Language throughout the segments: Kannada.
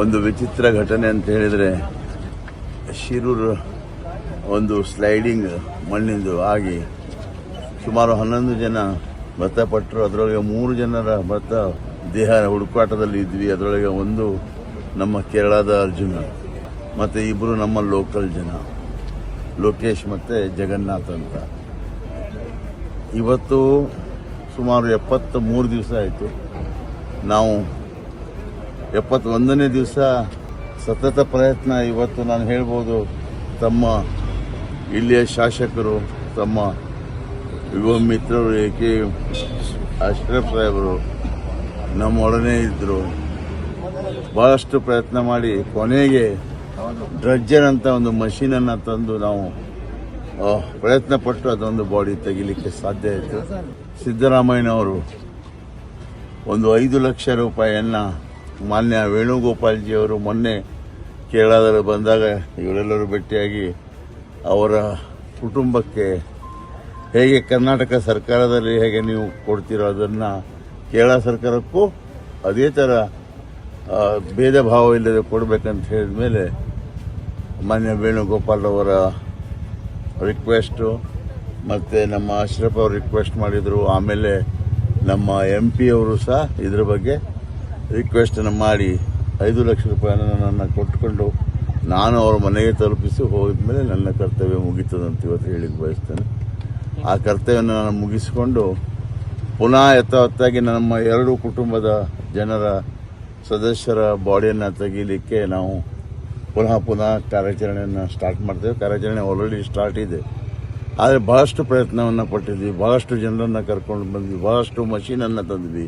ಒಂದು ವಿಚಿತ್ರ ಘಟನೆ ಅಂತ ಹೇಳಿದರೆ, ಶಿರೂರು ಒಂದು ಸ್ಲೈಡಿಂಗ್ ಮಣ್ಣಿಂದು ಆಗಿ ಸುಮಾರು ಹನ್ನೊಂದು ಜನ ಮೃತಪಟ್ಟರು. ಅದರೊಳಗೆ ಮೂರು ಜನರ ಮೃತ ದೇಹ ಹುಡುಕಾಟದಲ್ಲಿ ಇದ್ವಿ. ಅದರೊಳಗೆ ಒಂದು ನಮ್ಮ ಕೇರಳದ ಅರ್ಜುನ, ಮತ್ತು ಇಬ್ಬರು ನಮ್ಮ ಲೋಕಲ್ ಜನ, ಲೋಕೇಶ್ ಮತ್ತು ಜಗನ್ನಾಥ್ ಅಂತ. ಇವತ್ತು ಸುಮಾರು ಎಪ್ಪತ್ತ ಮೂರು ದಿವಸ ಆಯಿತು. ನಾವು ಎಪ್ಪತ್ತೊಂದನೇ ದಿವಸ ಸತತ ಪ್ರಯತ್ನ ಇವತ್ತು ನಾನು ಹೇಳ್ಬೋದು, ತಮ್ಮ ಇಲ್ಲಿಯ ಶಾಸಕರು, ತಮ್ಮ ಯುವ ಮಿತ್ರರು ಎ ಕೆ ಅಶ್ರಫ್ ಸಾಹೇಬರು, ನಮ್ಮೊಡನೆ ಇದ್ದರು ಭಾಳಷ್ಟು ಪ್ರಯತ್ನ ಮಾಡಿ, ಕೊನೆಗೆ ಡ್ರಜ್ಜರ್ ಅಂತ ಒಂದು ಮಷೀನನ್ನು ತಂದು ನಾವು ಪ್ರಯತ್ನ ಪಟ್ಟು ಅದೊಂದು ಬಾಡಿ ತೆಗಿಲಿಕ್ಕೆ ಸಾಧ್ಯ ಆಯಿತು. ಸಿದ್ದರಾಮಯ್ಯನವರು ಒಂದು ಐದು ಲಕ್ಷ ರೂಪಾಯಿಯನ್ನ ಮಾನ್ಯ ವೇಣುಗೋಪಾಲ್ಜಿಯವರು ಮೊನ್ನೆ ಕೇರಳದಲ್ಲಿ ಬಂದಾಗ ಇವರೆಲ್ಲರೂ ಭೇಟಿಯಾಗಿ ಅವರ ಕುಟುಂಬಕ್ಕೆ ಹೇಗೆ ಕರ್ನಾಟಕ ಸರ್ಕಾರದಲ್ಲಿ ಹೇಗೆ ನೀವು ಕೊಡ್ತೀರೋ ಅದನ್ನು ಕೇರಳ ಸರ್ಕಾರಕ್ಕೂ ಅದೇ ಥರ ಭೇದ ಭಾವ ಇಲ್ಲದೆ ಕೊಡಬೇಕಂತ ಹೇಳಿದ ಮೇಲೆ ಮಾನ್ಯ ವೇಣುಗೋಪಾಲ್ ಅವರ ರಿಕ್ವೆಸ್ಟು ಮತ್ತು ನಮ್ಮ ಅಶ್ರಫ್ ಅವರು ರಿಕ್ವೆಸ್ಟ್ ಮಾಡಿದರು. ಆಮೇಲೆ ನಮ್ಮ ಎಂ ಪಿ ಅವರು ಸಹ ಇದ್ರ ಬಗ್ಗೆ ರಿಕ್ವೆಸ್ಟನ್ನು ಮಾಡಿ ಐದು ಲಕ್ಷ ರೂಪಾಯಿನ ನನ್ನನ್ನು ಕೊಟ್ಟುಕೊಂಡು ನಾನು ಅವ್ರ ಮನೆಗೆ ತಲುಪಿಸಿ ಹೋಗಿದ ಮೇಲೆ ನನ್ನ ಕರ್ತವ್ಯ ಮುಗೀತದಂತ ಇವತ್ತು ಹೇಳಿಕ್ಕೆ ಬಯಸ್ತೇನೆ. ಆ ಕರ್ತವ್ಯನ ನಾನು ಮುಗಿಸಿಕೊಂಡು ಪುನಃ ಯಥಾವತ್ತಾಗಿ ನಮ್ಮ ಎರಡು ಕುಟುಂಬದ ಜನರ ಸದಸ್ಯರ ಬಾಡಿಯನ್ನು ತೆಗೀಲಿಕ್ಕೆ ನಾವು ಪುನಃ ಪುನಃ ಕಾರ್ಯಾಚರಣೆಯನ್ನು ಸ್ಟಾರ್ಟ್ ಮಾಡ್ತೇವೆ. ಕಾರ್ಯಾಚರಣೆ ಆಲ್ರೆಡಿ ಸ್ಟಾರ್ಟ್ ಇದೆ. ಆದರೆ ಬಹಳಷ್ಟು ಪ್ರಯತ್ನವನ್ನು ಪಟ್ಟಿದ್ವಿ ಬಹಳಷ್ಟು ಜನರನ್ನು ಕರ್ಕೊಂಡು ಬಂದ್ವಿ. ಬಹಳಷ್ಟು ಮಷೀನನ್ನು ತಂದ್ವಿ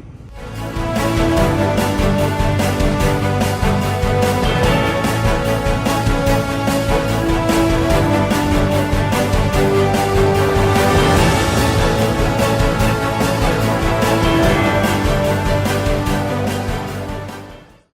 うん。